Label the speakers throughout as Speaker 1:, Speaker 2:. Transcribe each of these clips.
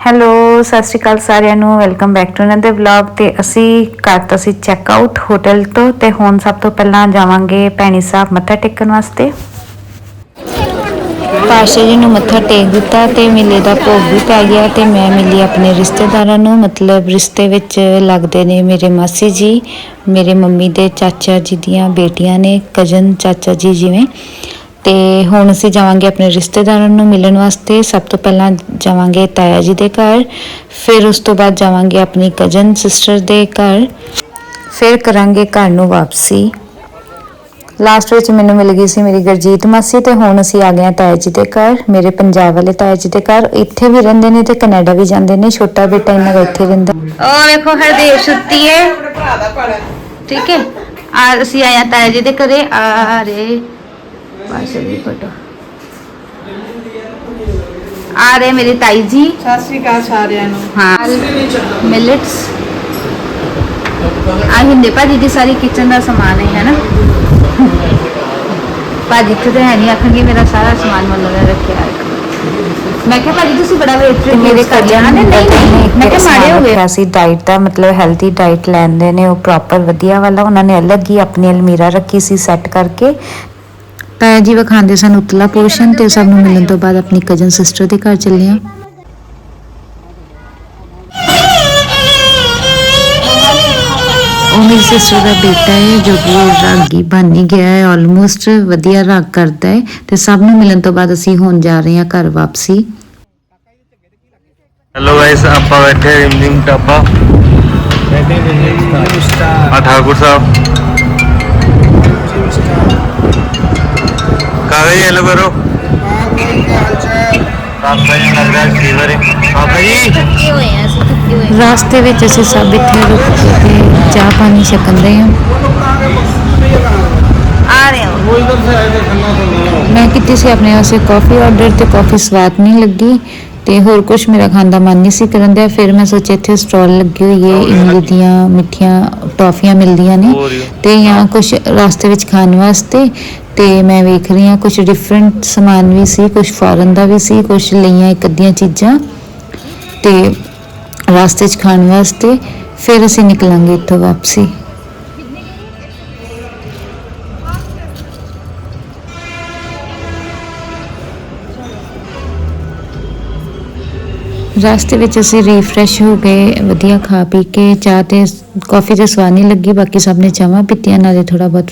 Speaker 1: Hello, ਸਤਿ ਸ਼੍ਰੀ ਅਕਾਲ ਸਾਰਿਆਂ ਨੂੰ। Welcome back to another vlog ਤੇ ਅਸੀਂ ਕਰਤਾ ਸੀ ਚੈੱਕ ਆਊਟ ਹੋਟਲ ਤੋਂ ਤੇ ਹੁਣ ਸਭ ਤੋਂ ਪਹਿਲਾਂ ਜਾਵਾਂਗੇ ਭੈਣੀ ਸਾਹਿਬ ਮੱਥਾ ਟੇਕਣ ਵਾਸਤੇ। ਪਾਸ਼ਾ ਜੀ ਨੂੰ ਮੱਥਾ ਟੇਕ ਦਿੱਤਾ ਤੇ ਮੇਲੇ ਦਾ ਭੋਗ ਵੀ ਪੈ ਗਿਆ ਤੇ ਮੈਂ ਮਿਲੀ ਆਪਣੇ ਰਿਸ਼ਤੇਦਾਰਾਂ ਨੂੰ। ਮਤਲਬ ਰਿਸ਼ਤੇ ਵਿੱਚ ਲੱਗਦੇ ਨੇ ਮੇਰੇ ਮਾਸੀ ਜੀ, ਮੇਰੇ ਮੰਮੀ ਦੇ ਚਾਚਾ ਜੀ ਦੀਆਂ ਬੇਟੀਆਂ ਨੇ ਕਜ਼ਨ ਚਾਚਾ ਜੀ ਜਿਵੇਂ। ਤੇ ਹੁਣ ਅਸੀਂ ਜਾਵਾਂਗੇ ਆਪਣੇ ਰਿਸ਼ਤੇਦਾਰਾਂ ਨੂੰ ਮਿਲਣ ਵਾਸਤੇ। ਸਭ ਤੋਂ ਪਹਿਲਾਂ ਜਾਵਾਂਗੇ ਤਾਇਆ ਜੀ ਦੇ ਘਰ। ਫਿਰ ਉਸ ਤੋਂ ਬਾਅਦ ਜਾਵਾਂਗੇ ਆਪਣੀ ਕਜ਼ਨ ਸਿਸਟਰ ਦੇ ਘਰ। ਫਿਰ ਕਰਾਂਗੇ ਘਰ ਨੂੰ ਵਾਪਸੀ। ਲਾਸਟ ਵਿੱਚ ਮੈਨੂੰ ਮਿਲ ਗਈ ਸੀ ਮੇਰੀ ਗਰਜੀਤ ਮਾਸੀ ਤੇ ਹੁਣ ਅਸੀਂ ਆ ਗਏ ਹਾਂ ਤਾਇਆ ਜੀ ਦੇ ਘਰ। ਮੇਰੇ ਪੰਜਾਬ ਵਾਲੇ ਤਾਇਆ ਜੀ ਦੇ ਘਰ। ਇੱਥੇ ਵੀ ਰਹਿੰਦੇ ਨੇ ਤੇ ਕੈਨੇਡਾ ਵੀ ਜਾਂਦੇ ਨੇ। ਛੋਟਾ ਬੇਟਾ ਇਹਨਾਂ ਦਾ ਇੱਥੇ ਰਹਿੰਦਾ। ਉਹ ਵੇਖੋ ਹਰਦੇਵ ਸੁੱਤੀ ਏ। ਠੀਕ ਹੈ ਆ ਅਸੀਂ ਆਇਆ ਤਾਇਆ ਜੀ ਦੇ ਘਰੇ। ਆ ਰੇ ਪਾਸੇ ਦੀ ਫੋਟੋ। ਆ ਰਹੇ ਮੇਰੀ ਤਾਈ ਜੀ।
Speaker 2: ਸਤਿ ਸ਼੍ਰੀ ਅਕਾਲ ਸਾਰਿਆਂ ਨੂੰ।
Speaker 1: ਹਾਂ। ਮਿਲਟਸ। ਆ ਹਿੰਦੇ ਭਾਜੀ ਦੀ ਸਾਰੀ ਕਿਚਨ ਦਾ ਸਮਾਨ ਹੈ ਹੈ ਨਾ? ਭਾਜੀ ਤਾਂ ਹੈ ਨਹੀਂ ਆਖਣਗੇ ਮੇਰਾ ਸਾਰਾ ਸਮਾਨ ਮੰਨੋ ਨੇ ਰੱਖਿਆ ਹੈ। ਮੈਂ ਕਿਹਾ ਭਾਜੀ ਤੁਸੀਂ ਬੜਾ ਵੇਟ ਮੇਰੇ ਘਰ ਜਾਣਾ ਨੇ ਨਹੀਂ ਨਹੀਂ। ਮੈਂ ਕਿਹਾ ਮਾੜੇ ਹੋ ਗਏ। ਅਸੀਂ ਡਾਈਟ ਦਾ ਮਤਲਬ ਹੈਲਥੀ ਡਾਈਟ ਲੈਂਦੇ ਨੇ ਉਹ ਪ੍ਰੋਪਰ ਵਧੀਆ ਵਾਲਾ ਉਹਨਾਂ ਨੇ ਅਲੱਗ ਹੀ ਆਪਣੀ ਅਲਮੀਰਾ ਰੱਖੀ ਸੀ ਸੈੱਟ ਕਰਕੇ। ਤਾਇਆ ਜੀ ਵਿਖਾਉਂਦੇ ਸਨ ਉਤਲਾ ਪੋਰਸ਼ਨ ਤੇ ਸਭ ਨੂੰ ਮਿਲਣ ਤੋਂ ਬਾਅਦ ਆਪਣੀ ਕਜ਼ਨ ਸਿਸਟਰ ਦੇ ਘਰ ਚੱਲੇ ਆ ਉਹ ਮੇਰੀ ਸਿਸਟਰ ਦਾ ਬੇਟਾ ਹੈ ਜੋ ਕਿ ਰਾਗੀ ਬਣ ਗਿਆ ਹੈ ਆਲਮੋਸਟ ਵਧੀਆ ਰਾਗ ਕਰਦਾ ਹੈ ਤੇ ਸਭ ਨੂੰ ਮਿਲਣ ਤੋਂ ਬਾਅਦ ਅਸੀਂ ਹੁਣ ਜਾ ਰਹੇ ਹਾਂ ਘਰ ਵਾਪਸੀ।
Speaker 3: ਹੈਲੋ ਗਾਇਸ ਆਪਾਂ ਬੈਠੇ ਰਿਮਜਿਮ ਟੱਬਾ ਬੈਠੇ ਰਿਮਜਿਮ ਟੱਬਾ ਆ ਠਾਕੁਰ ਸਾਹਿਬ। ਕਾਕਾ ਜੀ ਹੈਲੋ ਕਰੋ ਕਾਕਾ ਜੀ ਲੱਗ ਰਿਹਾ ਫੀਵਰ ਹੈ ਕਾਕਾ ਜੀ? ਥੱਕੇ ਹੋਏ ਆ ਅਸੀਂ ਥੱਕੇ ਹੋਏ?
Speaker 1: ਰਾਸਤੇ ਵਿੱਚ ਅਸੀਂ ਸਭ ਇੱਥੇ ਰੁਕ ਕੇ ਤੇ ਚਾਹ ਪਾਣੀ ਛਕਦੇ ਹਾਂ। ਆ ਰਹੇ ਹਾਂ। ਮੈਂ ਕੀਤੀ ਸੀ ਆਪਣੇ ਵਾਸਤੇ ਕਾਫੀ ਆਰਡਰ ਤੇ ਕਾਫੀ ਸਵਾਦ ਨਹੀਂ ਲੱਗੀ। ਤੇ ਹੋਰ ਕੁਝ ਮੇਰਾ ਖਾਣ ਦਾ ਮਨ ਨਹੀਂ ਸੀ ਕਰਨ ਦਿਆ। ਫਿਰ ਮੈਂ ਸੋਚਿਆ ਇੱਥੇ ਸਟਾਲ ਲੱਗੀ ਹੋਈ ਹੈ ਇਮਲੀ ਦੀਆਂ ਮਿੱਠੀਆਂ ਟੌਫੀਆਂ ਮਿਲਦੀਆਂ ਨੇ। ਤੇ ਜਾਂ ਕੁਝ ਰਾਸਤੇ ਵਿੱਚ ਖਾਣ ਵਾਸਤੇ। ਤੇ ਮੈਂ ਵੇਖ ਰਹੀ ਹਾਂ ਕੁਝ ਡਿਫਰੈਂਟ ਸਮਾਨ ਵੀ ਸੀ ਕੁਝ ਫੋਰਨ ਦਾ ਵੀ ਸੀ ਕੁਝ ਲਈਆਂ ਇੱਕ ਅੱਧੀਆਂ ਚੀਜ਼ਾਂ। ਤੇ ਰਾਸਤੇ 'ਚ ਖਾਣ ਵਾਸਤੇ ਫਿਰ ਅਸੀਂ ਨਿਕਲਾਂਗੇ ਇੱਥੋਂ ਵਾਪਸੀ। ਰਸਤੇ ਵਿੱਚ ਅਸੀਂ ਰੀਫਰੈਸ਼ ਹੋ ਗਏ ਵਧੀਆ ਖਾ ਪੀ ਕੇ ਚਾਹ ਤੇ ਕਾਫੀ ਤੇ ਸਵਾਦ ਨਹੀਂ ਲੱਗੀ, ਬਾਕੀ ਸਭ ਨੇ ਚਾਹਾਂ ਪੀਤੀਆਂ, ਨਾਲੇ ਥੋੜਾ ਬਹੁਤ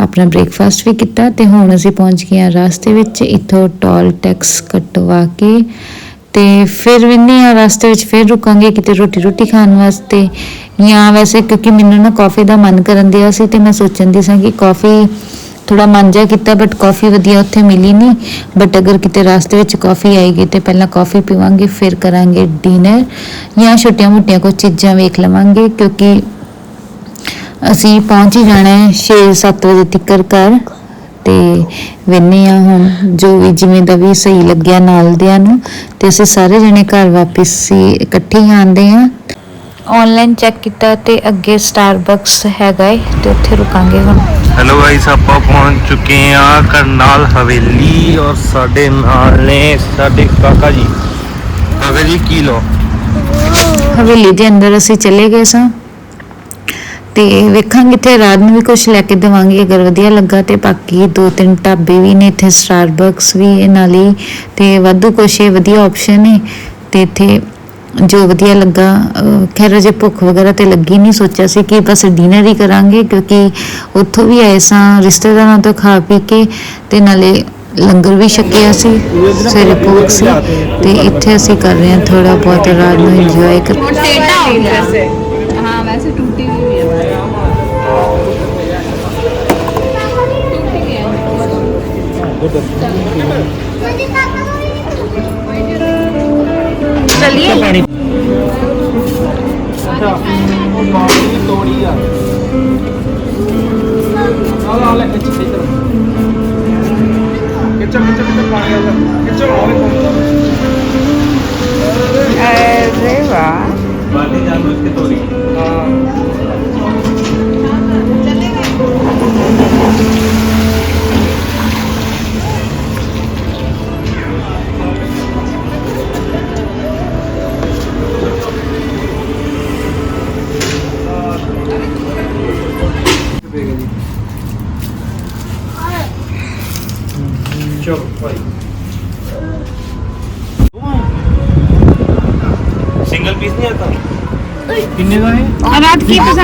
Speaker 1: ਆਪਣਾ ਬ੍ਰੇਕਫਾਸਟ ਵੀ ਕੀਤਾ ਤੇ ਹੁਣ ਅਸੀਂ ਪਹੁੰਚ ਗਏ ਹਾਂ ਰਸਤੇ ਵਿੱਚ, ਇੱਥੋਂ ਟੋਲ ਟੈਕਸ ਕਟਵਾ ਕੇ ਤੇ ਫਿਰ ਵਿੰਨੇ ਆ ਰਸਤੇ ਵਿੱਚ, ਫਿਰ ਰੁਕਾਂਗੇ ਕਿਤੇ ਰੋਟੀ ਰੋਟੀ ਖਾਣ ਵਾਸਤੇ। ਜਾਂ ਵੈਸੇ ਕਿਉਂਕਿ ਮੈਨੂੰ ਨਾ ਕਾਫੀ ਦਾ ਮਨ ਕਰਨ ਦਿਆ ਸੀ ਤੇ ਮੈਂ ਸੋਚਣ ਦੀ ਸਾਂ ਕਿ ਕਾਫੀ ਥੋੜਾ ਮਨ ਜਿਹਾ ਕੀਤਾ ਬਟ ਕਾਫੀ ਵਧੀਆ ਉੱਥੇ ਮਿਲੀ ਨਹੀਂ ਬਟ ਅਗਰ ਕਿਤੇ ਰਸਤੇ ਵਿੱਚ ਕਾਫੀ ਆਏਗੀ ਤੇ ਪਹਿਲਾਂ ਕਾਫੀ ਪੀਵਾਂਗੇ, ਫਿਰ ਕਰਾਂਗੇ ਡਿਨਰ ਜਾਂ ਛੋਟੀਆਂ ਮੋਟੀਆਂ ਕੁਝ ਚੀਜ਼ਾਂ ਵੇਖ ਲਵਾਂਗੇ, ਕਿਉਂਕਿ ਅਸੀਂ ਪਹੁੰਚ ਹੀ ਜਾਣਾ ਹੈ 6-7 ਵਜੇ ਤੱਕ ਘਰ। ਤੇ ਵੇਨੇ ਆ ਹੁਣ, ਜੋ ਵੀ ਜਿਵੇਂ ਦਾ ਵੀ ਸਹੀ ਲੱਗਿਆ ਨਾਲ ਦਿਆਂ ਨੂੰ। ਤੇ ਅਸੀਂ ਸਾਰੇ ਜਣੇ ਘਰ ਵਾਪਸ ਹੀ ਇਕੱਠੇ ਹੀ ਆਂਦੇ ਆ ਆਨਲਾਈਨ ਚੈੱਕ ਕੀਤਾ ਤੇ ਅੱਗੇ ਸਟਾਰਬਕਸ ਹੈਗਾ ਏ ਤੇ ਉੱਥੇ ਰੁਕਾਂਗੇ ਹੁਣ।
Speaker 3: ਹੈਲੋ ਗਾਇਸ ਆਪਾਂ ਪਹੁੰਚ ਚੁੱਕੇ ਆ ਕਰਨਾਲ ਹਵੇਲੀ ਔਰ ਸਾਡੇ ਨਾਲ ਨੇ ਸਾਡੇ ਕਾਕਾ ਜੀ। ਕਾਕਾ ਜੀ ਕੀ ਲੋ
Speaker 1: ਹਵੇਲੀ ਦੇ ਅੰਦਰ ਅਸੀਂ ਚਲੇ ਗਏ ਸਾਂ ਤੇ ਵੇਖਾਂਗੇ ਤੇ ਰਾਤ ਨੂੰ ਵੀ ਕੁਝ ਲੈ ਕੇ ਦੇਵਾਂਗੇ ਅਗਰ ਵਧੀਆ ਲੱਗਾ ਤੇ ਬਾਕੀ ਦੋ ਤਿੰਨ ਢਾਬੇ ਵੀ ਨੇ ਇੱਥੇ ਸਟਾਰਬਕਸ ਵੀ ਹੈ ਨਾਲ ਹੀ ਤੇ ਵਾਧੂ ਕੁਛ ਹੈ ਵਧੀਆ ਆਪਸ਼ਨ ਹੈ ਤੇ ਇੱਥੇ ਜੋ ਵਧੀਆ ਲੱਗਾ ਖੈਰ ਅਜੇ ਭੁੱਖ ਵਗੈਰਾ ਤੇ ਲੱਗੀ ਨਹੀਂ ਸੋਚਿਆ ਸੀ ਕਿ ਬਸ ਡਿਨਰ ਹੀ ਕਰਾਂਗੇ, ਕਿਉਂਕਿ ਉੱਥੋਂ ਵੀ ਆਏ ਸਾਂ, ਰਿਸ਼ਤੇਦਾਰਾਂ ਤੋਂ ਖਾ ਪੀ ਕੇ ਤੇ ਨਾਲੇ ਲੰਗਰ ਵੀ ਛਕਿਆ ਸੀ, ਸਵੇਰੇ ਭੁੱਖ ਸੀ ਤੇ ਇੱਥੇ ਅਸੀਂ ਕਰ ਰਹੇ ਹਾਂ ਥੋੜਾ ਬਹੁਤ, ਰਾਤ ਨੂੰ ਇੰਜੋਏ ਕਰ
Speaker 2: हाँ
Speaker 3: ਚੱਲੀਏ? ਪਾਣੀ
Speaker 2: ਅੱਛਾ ਉਹ ਬਾਣੀ ਤੋੜੀ ਆ। ਨਾਲ ਆ ਲੈ
Speaker 3: ਕਿੱਥੇ ਇੱਧਰ
Speaker 2: ਕਿੱਥੇ ਕਿੱਥੇ ਕਿੱਥੇ ਪਾਣੀ ਆ ਕਿੱਥੇ
Speaker 3: ਹੋਵੇ ਪਹੁੰਚਦਾ ਅਰੇ ਵਾਹ। ਬਾਣੀ ਜਾਨੂ
Speaker 4: ਇਸਕੇ ਤੋੜੀ ਹਾਂ।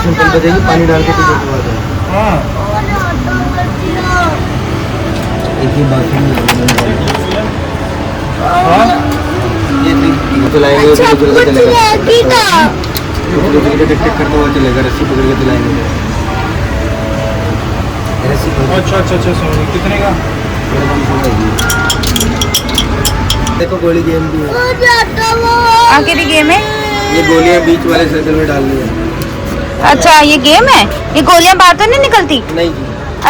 Speaker 4: पानी डाल के टिकट हुआ
Speaker 3: हाँ।
Speaker 4: एक ही बाथरूम
Speaker 3: हाँ?
Speaker 4: चलाएँगे
Speaker 5: अच्छा
Speaker 3: अच्छा अच्छा कितने का?
Speaker 4: देखो गोली गेम भी है।
Speaker 2: आखिरी गेम है?
Speaker 4: ये गोलियाँ बीच वाले सर्कल में डालनी है।
Speaker 2: अच्छा ये गेम है? ये गोलियाँ बाहर तो नहीं निकलती?
Speaker 4: नहीं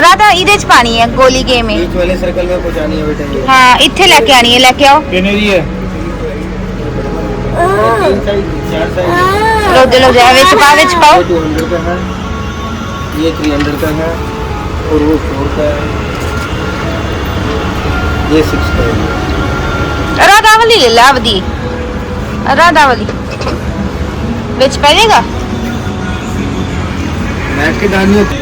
Speaker 2: राधा इधर पानी है गोली गेम
Speaker 4: है। वाले सर्कल में पहुंचानी है
Speaker 2: हाँ इथे
Speaker 3: लेके आनी है
Speaker 4: लेके आओ।
Speaker 2: केनेरी है। लो दे लो विच विच पाओ
Speaker 4: ये 300 का है और वो 4 का है। ये 6 का है।
Speaker 2: राधा वाली ले ला राधा वाली बेच पाएगा? ਜਾਏਗਾ
Speaker 4: बैठ के डालनी होती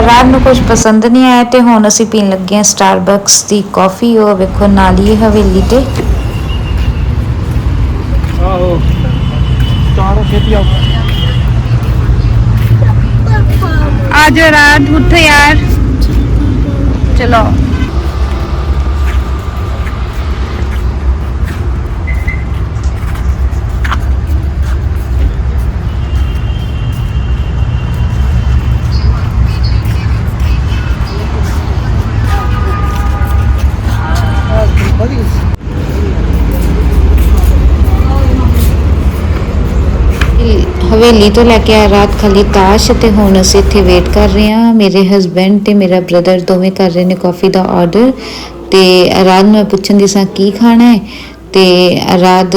Speaker 1: ਰਾਤ ਨੂੰ ਕੁਝ ਪਸੰਦ ਨਹੀਂ ਆਇਆ ਤੇ ਹੁਣ ਅਸੀਂ ਪੀਣ ਲੱਗੇ ਹਾਂ ਸਟਾਰਬਕਸ ਦੀ ਕਾਫੀ ਉਹ ਵੇਖੋ ਨਾਲ ਹੀ ਹੈ ਹਵੇਲੀ ਤੇ
Speaker 3: आहो चारों खेती आओ
Speaker 2: ਆ ਜਾਓ ਰਾਤ ਉੱਠੋ ਯਾਰ
Speaker 1: ਹਵੇਲੀ ਤੋਂ ਲੈ ਕੇ ਆ ਰਾਤ ਖਾਲੀ ਤਾਸ਼ ਤੇ ਹੁਣ ਅਸੀਂ ਇੱਥੇ ਵੇਟ ਕਰ ਰਹੇ ਹਾਂ ਮੇਰੇ ਹਸਬੈਂਡ ਤੇ ਮੇਰਾ ਬ੍ਰਦਰ ਦੋਵੇਂ ਕਰ ਰਹੇ ਨੇ ਕਾਫੀ ਦਾ ਆਰਡਰ ਤੇ ਰਾਤ ਨੂੰ ਮੈਂ ਪੁੱਛਣ ਦੀ ਸਾਂ ਕੀ ਖਾਣਾ ਹੈ ਤੇ ਰਾਤ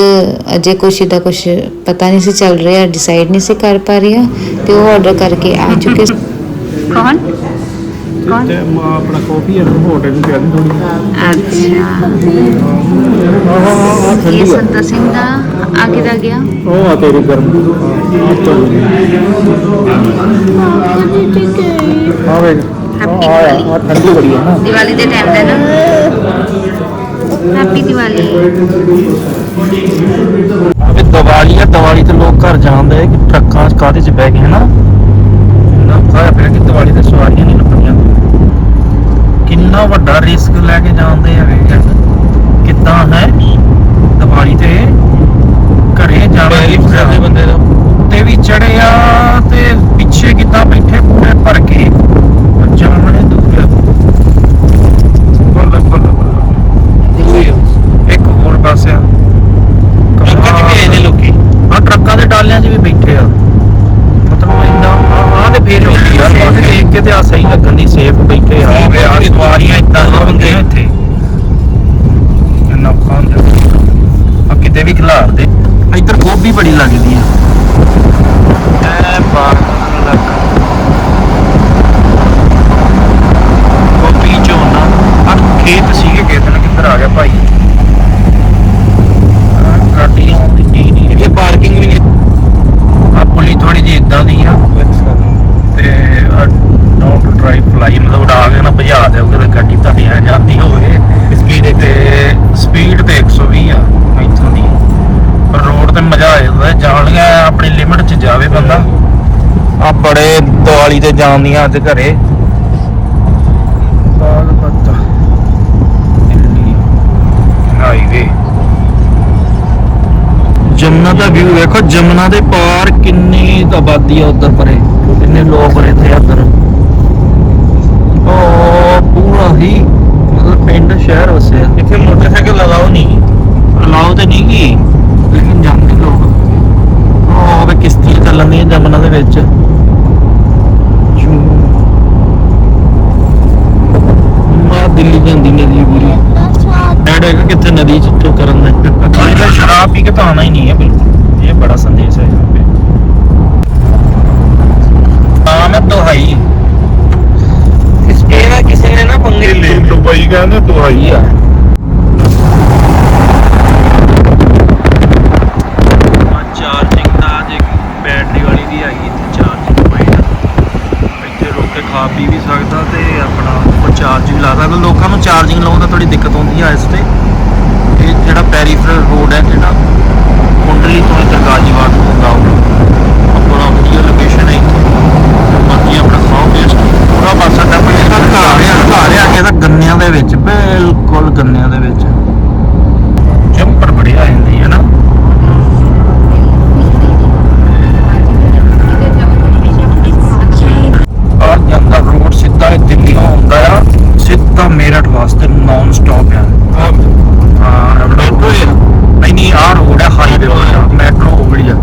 Speaker 1: ਅਜੇ ਕੁਛ ਦਾ ਕੁਛ ਪਤਾ ਨਹੀਂ ਸੀ ਚੱਲ ਰਿਹਾ ਡਿਸਾਈਡ ਨਹੀਂ ਸੀ ਕਰ ਪਾ ਰਿਹਾ ਤੇ ਉਹ ਆਰਡਰ ਕਰਕੇ ਆ ਚੁੱਕੇ ਸੀ।
Speaker 2: ਕੌਣ
Speaker 3: ਤੇ ਆਪਣਾ ਕਾਫੀ ਹੈ ਹੋਟਲ ਨੂੰ ਪਿਆ ਦੀ ਥੋੜੀ
Speaker 2: ਅੱਛਾ।
Speaker 3: ਆਹ
Speaker 2: ਇਹ ਸੰਤਾ ਸਿੰਘ ਦਾ ਆਗੇ ਦਾ ਗਿਆ?
Speaker 3: ਉਹ ਆ ਤੇਰੀ ਗਰਮ। ਆ ਵੇ
Speaker 2: ਹੈਪੀ ਦੀਵਾਲੀ।
Speaker 3: ਆ ਠੰਡੀ ਬੜੀ ਹੈ ਨਾ।
Speaker 2: ਦੀਵਾਲੀ ਦੇ ਟਾਈਮ ਦਾ ਨਾ। ਹੈਪੀ ਦੀਵਾਲੀ।
Speaker 3: ਅਬੇ ਦੀਵਾਲੀ ਆ ਦੀਵਾਲੀ ਤੇ ਲੋਕ ਘਰ ਜਾਂਦੇ ਕਿ ਟਰੱਕਾਂ 'ਚ ਕਾਹਦੇ 'ਚ ਬਹਿ ਗਏ ਹਨਾ? ਨਾ ਖਾਇਆ ਪਿਆ ਕਿ ਦੀਵਾਲੀ ਤੇ ਸਵਾਰੀਆਂ ਨਹੀਂ ਕਿੰਨਾ ਵੱਡਾ ਰਿਸਕ ਲੈ ਕੇ ਜਾਂਦੇ ਆ ਵੇਖ ਕਿੱਦਾਂ ਹੈ? ਦੀਵਾਲੀ ਤੇ ਘਰੇ ਜਾਣਾ ਕਿਸੇ ਬੰਦੇ ਦਾ ਉੱਤੇ ਵੀ ਚੜਿਆ ਤੇ ਪਿੱਛੇ ਕਿੱਦਾਂ ਬੈਠੇ ਪੂਰੇ ਭਰ ਕੇ ਜਾਣੇ ਦੁੱਖ ਬੱਲੇ ਬੱਲੇ ਬੱਲੇ ਇੱਕ ਹੋਰ ਪਾਸੇ ਆ ਟਰੱਕਾਂ 'ਚ ਵੀ ਇਹਨੇ ਲੋਕੀ ਆ ਟਰੱਕਾਂ ਦੇ ਡਾਲਿਆਂ 'ਚ ਵੀ ਬੈਠੇ ਆ ਮਤਲਬ ਇੰਨਾ ਆ ਤੇ ਫੇਰ ਲੋਕੀ ਯਾਰ ਬਾਹਰ ਦੇਖ ਕੇ ਤੇ ਆ ਸਹੀ ਲੱਗਣ ਦੀ ਸੇਫ ਬੈਠੇ ਆ ਆ ਸਵਾਰੀਆਂ ਇਦਾਂ ਦੀਆਂ ਹੁੰਦੀਆਂ ਇੱਥੇ ਇੰਨਾ ਖਾਂਦੇ ਕਿਤੇ ਵੀ ਖਿਲਾਰਦੇ ਇੱਧਰ ਗੋਭੀ ਬੜੀ ਲੱਗਦੀ ਆ। ਐ ਬਾਹਰ ਲੱਗ ਗੋਭੀ ਝੋਨਾ ਆ ਖੇਤ ਸੀਗੇ ਖੇਤ ਨਾਲ ਕਿੱਧਰ ਆ ਗਿਆ ਭਾਈ? ਗੱਡੀ ਆਉਂਦੀ ਨਹੀਂ ਇਹ ਪਾਰਕਿੰਗ ਵੀ ਆ ਪੁਲੀ ਥੋੜੀ ਜਿਹੀ ਇਦਾਂ ਦੀ ਆ। ਤੇ ਡੋਂਟ ਡਰਾਈਵ ਫਲਾਈ ਮਤਲਬ ਉਡਾ ਕੇ ਨਾ ਭਜਾ ਦਿਓਗੇ ਤੇ ਗੱਡੀ ਤੁਹਾਡੀ ਆ ਜਾਂਦੀ ਹੋਵੇ ਸਪੀਡ ਤੇ ਸਪੀਡ ਤੇ 120 ਆ ਇੱਥੋਂ ਦੀ ਪਰ ਰੋਡ ਤੇ ਮਜ਼ਾ ਆ ਜਾਂਦਾ ਹੈ। ਜਾਣ ਗਿਆ ਆਪਣੀ ਬੰਦਾ ਆ ਬੜੇ ਦੀਵਾਲੀ ਤੇ ਜਾਂਦੀਆਂ ਅੱਜ ਘਰੇ। ਬਾਗ ਪੱਤਾ। ਦਿੱਲੀ। ਹਾਈਵੇ। ਜਮਨਾ ਦਾ ਵਿਊ ਵੇਖੋ ਜਮਨਾ ਦੇ ਪਾਰ ਕਿੰਨੀ ਆਬਾਦੀ ਆ ਉਧਰ ਪਰੇ। ਕਿੰਨੇ ਲੋਕ ਰਹਿੰਦੇ ਆ ਉਧਰ
Speaker 6: ਕਹਿੰਦੇ ਦੁਹਾਈ ਆ
Speaker 3: ਚਾਰਜਿੰਗ ਦਾ ਜੇ ਬੈਟਰੀ ਵਾਲੀ ਵੀ ਹੈਗੀ ਇੱਥੇ ਚਾਰਜਿੰਗ ਪੁਆਇੰਟ ਇੱਥੇ ਰੁਕ ਕੇ ਖਾ ਪੀ ਵੀ ਸਕਦਾ ਤੇ ਆਪਣਾ ਉਹ ਚਾਰਜ ਵੀ ਲਾ ਸਕਦਾ ਲੋਕਾਂ ਨੂੰ ਚਾਰਜਿੰਗ ਲਾਉਣ ਦਾ ਥੋੜੀ ਦਿੱਕਤ ਆਉਂਦੀ ਆ ਇਸ ਤੇ ਇਹ ਜਿਹੜਾ ਪੈਰੀਫਰਲ ਰੋਡ ਹੈ ਜਿਹੜਾ ਕੁੰਡਲੀ ਤੋਂ ਇੱਧਰ ਗਾਜੀਵਾੜ ਨੂੰ ਹੁੰਦਾ ਉਹ ਆਪਣਾ ਵਧੀਆ ਲੋਕੇਸ਼ਨ ਹੈ ਇੱਥੇ ਬਾਕੀ ਆਪਣਾ ਖਾਓ ਪੇਸਟ ਪੂਰਾ ਪਾਸਾ ਟੱਪ ਕੇ ਤਾਂ ਘਰ ਆ ਘਰ ਆ ਕੇ ਤਾਂ ਗੰਨਿਆਂ ਦੇ ਵਿੱਚ ਬਿਲਕੁਲ ਗੰਨਿਆਂ ਦੇ ਵਿੱਚ ਜੰਪਰ ਬੜੀ ਆ ਜਾਂਦੀ ਹੈ ਨਾ ਆ ਜਾਂਦਾ ਰੋਡ ਸਿੱਧਾ ਇਹ ਦਿੱਲੀ ਨੂੰ ਆਉਂਦਾ ਆ ਸਿੱਧਾ ਮੇਰਠ ਵਾਸਤੇ ਨਾਨ ਸਟਾਪ ਆ ਹਾਂ ਮੈਟਰੋ ਨਹੀਂ ਨਹੀਂ ਆ ਰੋਡ ਹੈ ਹਾਈਵੇ ਵਾਲਾ ਮੈਟਰੋ ਉਗੜੀ ਆ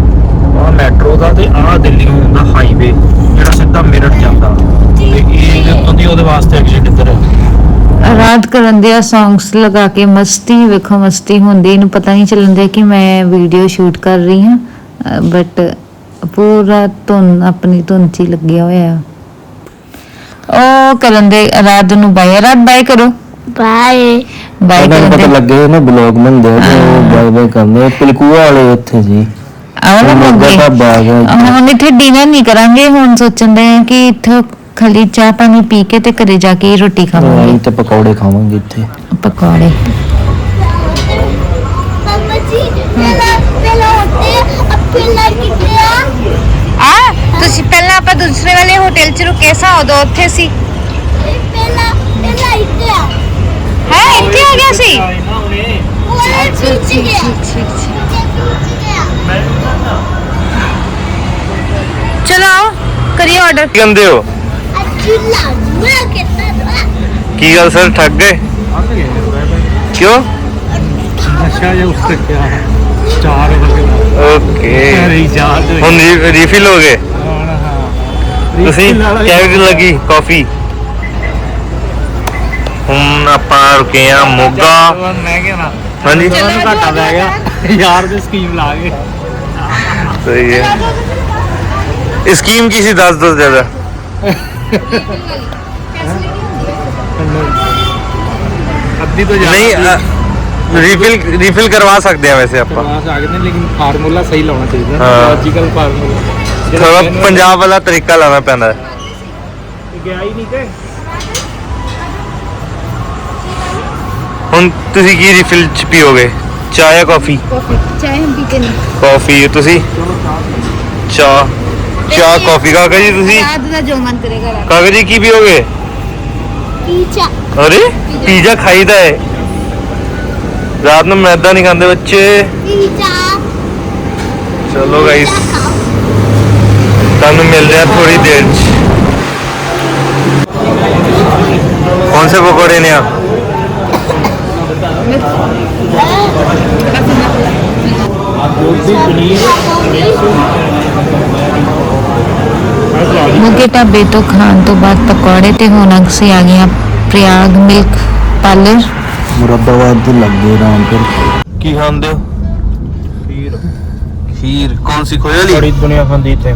Speaker 3: ਆ ਮੈਟਰੋ ਦਾ ਤੇ ਆ ਦਿੱਲੀ ਨੂੰ ਆਉਂਦਾ ਹਾਈਵੇ ਜਿਹੜਾ ਸਿੱਧਾ ਮੇਰਠ ਜਾਂਦਾ। ਤੇ ਇਹ ਜਦੋਂ ਦੀ ਉਹਦੇ ਵਾਸਤੇ ਐਗਜ਼ਿਟ ਇੱਧਰ ਹੈ?
Speaker 1: ਰਾਤ ਕਰਨ ਦੇ ਸੌਂਗਸ ਲਗਾ ਕੇ ਮਸਤੀ ਵੇਖੋ ਮਸਤੀ ਹੁੰਦੀ ਇਹਨੂੰ ਪਤਾ ਨਹੀਂ ਚੱਲਣ ਦਿਆ ਕਿ ਮੈਂ ਵੀਡੀਓ ਸ਼ੂਟ ਕਰ ਰਹੀ ਹਾਂ। ਬਟ ਪੂਰਾ ਧੁਨ ਆਪਣੀ ਧੁਨ 'ਚ ਲੱਗਿਆ ਹੋਇਆ। ਉਹ ਕਰਨ ਦੇ ਰਾਤ ਨੂੰ ਬਾਏ ਰਾਤ ਬਾਏ ਕਰੋ।
Speaker 5: ਬਾਏ
Speaker 1: ਬਾਏ ਕਰਨ
Speaker 4: ਪਤਾ
Speaker 1: ਦੇ
Speaker 4: ਲੱਗੇ ਨਾ ਬਲੌਗ ਆ ਉਹ ਬਾਏ ਬਾਏ ਕਰਦੇ ਆ। ਪਿਲਕੂਆ ਵਾਲੇ ਉੱਥੇ ਜੀ।
Speaker 1: ਨਾ
Speaker 4: ਮੋਗਾ ਢਾਬਾ ਆ। ਗਿਆ ਇੱਥੇ।
Speaker 1: ਹੁਣ ਇੱਥੇ ਡਿਨਰ ਨਹੀਂ ਕਰਾਂਗੇ ਹੁਣ ਸੋਚਣ ਦੇ ਆ ਕਿ ਇੱਥੋਂ ਖਾਲੀ ਚਾਹ ਪਾਣੀ ਪੀ ਕੇ ਤੇ ਘਰੇ ਜਾ ਕੇ ਹੀ ਰੋਟੀ ਖਾਵਾਂਗੇ
Speaker 4: ਤੇ ਪਕੌੜੇ ਖਾਵਾਂਗੇ ਇੱਥੇ।
Speaker 1: ਪਕੌੜੇ।
Speaker 5: ਮਮਾ ਜੀ ਪਹਿਲਾਂ ਪਹਿਲਾਂ ਹੋਤੇ ਪਹਿਲਾਂ ਕਿੱਥੇ ਆ।
Speaker 2: ਆ ਤੁਸੀਂ ਪਹਿਲਾਂ ਆਪਾਂ ਦੂਸਰੇ ਵਾਲੇ ਹੋਟਲ 'ਚ ਰੁਕੇ ਸਾਂ ਉਦੋਂ ਉੱਥੇ ਸੀ।
Speaker 5: ਪਹਿਲਾਂ ਪਹਿਲਾਂ ਇੱਥੇ ਆ।
Speaker 2: ਹੈ ਇੱਥੇ ਆ ਗਿਆ ਸੀ?
Speaker 5: ਉਹਨੇ ਪੀਛੇ ਗਿਆ ਪੀਛੇ ਗਿਆ।
Speaker 2: ਚਲੋ ਆਓ ਕਰੀਏ ਆਰਡਰ
Speaker 7: ਕੀ ਕਹਿੰਦੇ ਹੋ
Speaker 5: ਅੱਛੀ ਲੱਗ ਮੈਂ ਕਿੱਥੇ
Speaker 7: ਕੀ ਗੱਲ ਸਰ ਠੱਗ ਗਏ ਕਿਉਂ
Speaker 3: ਨਸ਼ਾ ਜਾਂ ਉਸ ਤੇ ਕਿਆ ਚਾਰ ਵਜੇ
Speaker 7: ਓਕੇ
Speaker 3: ਰੀਚਾਰਜ
Speaker 7: ਹੁਣ ਰੀਫਿਲ ਹੋ ਗਏ ਤੁਸੀਂ ਕਿਵੇਂ ਲੱਗੀ ਕਾਫੀ ਹੁਣ ਆਪਾਂ ਰੁਕੇ ਆ ਮੋਗਾ
Speaker 3: ਮੈਂ ਕਿਹਾ
Speaker 7: ਹਾਂਜੀ
Speaker 3: ਤੁਹਾਨੂੰ ਘਾਟਾ ਪੈ ਗਿਆ ਯਾਰ ਦੇ ਸਕੀਮ ਲਾ ਕੇ
Speaker 7: ਸਹੀ ਹੈ ਸਕੀਮ ਕੀ ਸੀ? ਦੱਸ ਦੋ ਜ਼ਿਆਦਾ।
Speaker 3: ਅੱਧੀ ਤੋਂ
Speaker 7: ਨਹੀਂ ਰੀਫਿਲ ਰੀਫਿਲ ਕਰਵਾ ਸਕਦੇ ਆ ਵੈਸੇ ਆਪਾਂ।
Speaker 3: ਕਰਵਾ ਸਕਦੇ ਨੇ ਲੇਕਿਨ ਫਾਰਮੂਲਾ ਸਹੀ ਲਾਉਣਾ ਚਾਹੀਦਾ
Speaker 7: ਹਾਂ।
Speaker 3: Logical formula.
Speaker 7: ਥੋੜਾ ਪੰਜਾਬ ਵਾਲਾ ਤਰੀਕਾ ਲਾਣਾ ਪੈਂਦਾ ਹੈ।
Speaker 3: ਗਿਆ ਹੀ ਨਹੀਂ ਤੇ।
Speaker 7: ਹੁਣ ਤੁਸੀਂ ਕੀ ਰੀਫਿਲ ਚ ਪੀਓਗੇ? ਚਾਹ ਜਾਂ ਕਾਫੀ
Speaker 2: ਚਾਹ ਹਮ ਪੀਤੇ ਨਹੀਂ
Speaker 7: ਕਾਫੀ ਤੁਸੀਂ? ਚਾਹ। ਚਾਹ ਕਾਫੀ ਕਾਕਾ ਜੀ ਤੁਸੀਂ
Speaker 2: ਰਾਤ ਦਾ ਜੋ ਮਨ ਕਰੇਗਾ ਰਾਤ
Speaker 7: ਕਾਕਾ ਜੀ ਕੀ ਪੀਓਗੇ
Speaker 5: ਪੀਛਾ
Speaker 7: ਅਰੇ ਪੀਜ਼ਾ ਖਾਈਦਾ ਹੈ ਰਾਤ ਨੂੰ ਮੈਦਾ ਨਹੀਂ ਖਾਂਦੇ ਬੱਚੇ
Speaker 5: ਪੀਛਾ
Speaker 7: ਚਲੋ ਗਾਇਸ ਤੁਹਾਨੂੰ ਮਿਲਦੇ ਆ ਥੋੜੀ ਦੇਰ ਚ कौन से पकौड़े ने आप
Speaker 1: ਮੁਗੇ ਢਾਬੇ ਤੋਂ ਖਾਣ ਤੋਂ ਬਾਅਦ ਪਕੌੜੇ ਤੇ ਹੁਣ ਅਸੀਂ ਆ ਗਏ ਹਾਂ ਮਿਲਕ ਪਾਰਲਰ
Speaker 4: ਮੁਰਾਦਾਬਾਦ ਤੋਂ ਲੱਗੇ ਰਾਮਪੁਰ।
Speaker 7: ਕੀ ਖਾਂਦੇ ਹੋ?
Speaker 3: ਖੀਰ।
Speaker 7: ਖੀਰ। ਕੌਣ ਸੀ ਖੋਇਆ ਲਈ
Speaker 3: ਬੜੀ ਦੁਨੀਆ ਖਾਂਦੀ ਇੱਥੇ।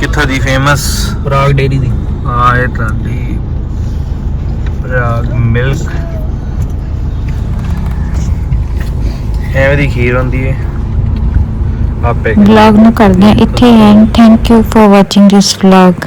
Speaker 7: ਕਿੱਥੋਂ ਦੀ ਫੇਮਸ
Speaker 3: ਪ੍ਰਾਗ ਡੇਰੀ ਦੀ।
Speaker 7: ਹਾਂ ਇਹ ਤਾਂ ਦੀ। Prague milk. ਐਵੇਂ ਖੀਰ ਹੁੰਦੀ ਹੈ
Speaker 1: ਵਲੌਗ ਨੂੰ ਕਰਦੇ ਹਾਂ। ਇੱਥੇ end. Thank you for watching this vlog